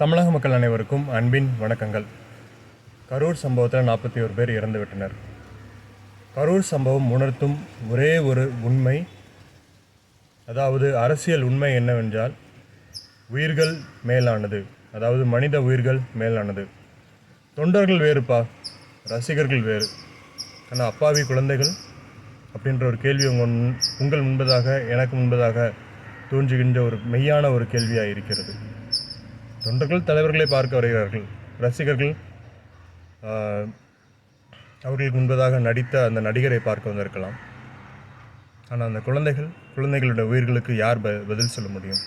தமிழக மக்கள் அனைவருக்கும் அன்பின் வணக்கங்கள். கரூர் சம்பவத்தில் நாற்பத்தி ஒரு பேர் இறந்துவிட்டனர். கரூர் சம்பவம் உணர்த்தும் ஒரே ஒரு உண்மை அதாவது அரசியல் உண்மை என்னவென்றால் உயிர்கள் மேலானது அதாவது மனித உயிர்கள் மேலானது. தொண்டர்கள் வேறுப்பா ரசிகர்கள் வேறு. ஆனால் அப்பாவி குழந்தைகள் அப்படின்ற ஒரு கேள்வி உங்கள் முன்- உங்கள் முன்பதாக எனக்கு முன்பதாக தோன்றுகின்ற ஒரு மெய்யான ஒரு கேள்வியாக இருக்கிறது தொண்டர்கள் தலைவர்களை பார்க்க வருகிறார்கள். ரசிகர்கள் அவர்களுக்கு முன்பதாக நடித்த அந்த நடிகரை பார்க்க வந்திருக்கலாம். ஆனால் அந்த குழந்தைகள் குழந்தைகளுடைய உயிர்களுக்கு யார் ப பதில் சொல்ல முடியும்?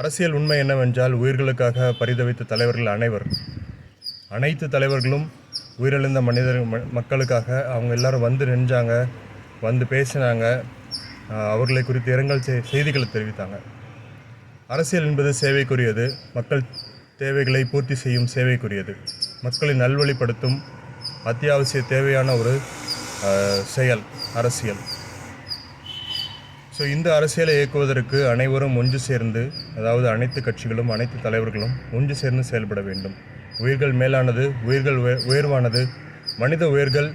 அரசியல் உண்மை என்னவென்றால் உயிர்களுக்காக பரிதவித்த தலைவர்கள் அனைவர். அனைத்து தலைவர்களும் உயிரிழந்த மனிதர் மக்களுக்காக அவங்க எல்லாரும் வந்து நின்றாங்க வந்து பேசினாங்க. அவர்களை குறித்து இரங்கல் செய்திகளை தெரிவித்தாங்க. அரசியல் என்பது சேவைக்குரியது. மக்கள் தேவைகளை பூர்த்தி செய்யும் சேவைக்குரியது. மக்களை நல்வழிப்படுத்தும் அத்தியாவசிய தேவையான ஒரு செயல் அரசியல். ஸோ இந்த அரசியலை இயக்குவதற்கு அனைவரும் ஒன்று சேர்ந்து அதாவது அனைத்து கட்சிகளும் அனைத்து தலைவர்களும் ஒன்று சேர்ந்து செயல்பட வேண்டும். உயிர்கள் மேலானது உயிர்கள் உயர்வானது மனித உயிர்கள்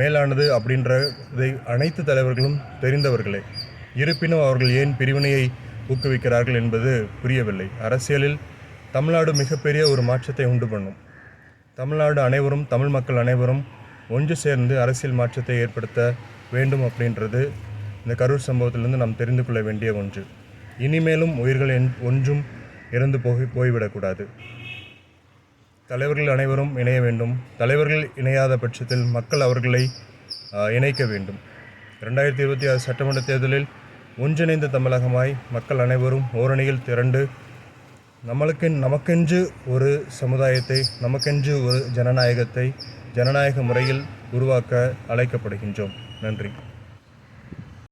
மேலானது அப்படின்றதை அனைத்து தலைவர்களும் தெரிந்தவர்களே. இருப்பினும் அவர்கள் ஏன் பிரிவினையை ஊக்குவிக்கிறார்கள் என்பது புரியவில்லை. அரசியலில் தமிழ்நாடு மிகப்பெரிய ஒரு மாற்றத்தை உண்டு பண்ணும். தமிழ்நாடு அனைவரும் தமிழ் மக்கள் அனைவரும் ஒன்று சேர்ந்து அரசியல் மாற்றத்தை ஏற்படுத்த வேண்டும் அப்படின்றது இந்த கரூர் சம்பவத்திலிருந்து நாம் தெரிந்து கொள்ள வேண்டிய ஒன்று. இனிமேலும் உயிர்கள் என்- ஒன்றும் இறந்து போய் போய்விடக்கூடாது. தலைவர்கள் அனைவரும் இணைய வேண்டும். தலைவர்கள் இணையாத பட்சத்தில் மக்கள் அவர்களை இணைக்க வேண்டும். ரெண்டாயிரத்தி இருபத்தி ஆறு சட்டமன்ற தேர்தலில் ஒன்றிணைந்த தமிழகமாய் மக்கள் அனைவரும் ஓரணியில் திரண்டு நம்மளுக்கு நமக்கென்று ஒரு சமுதாயத்தை நமக்கென்று ஒரு ஜனநாயகத்தை ஜனநாயக முறையில் உருவாக்க அழைக்கப்படுகின்றோம். நன்றி.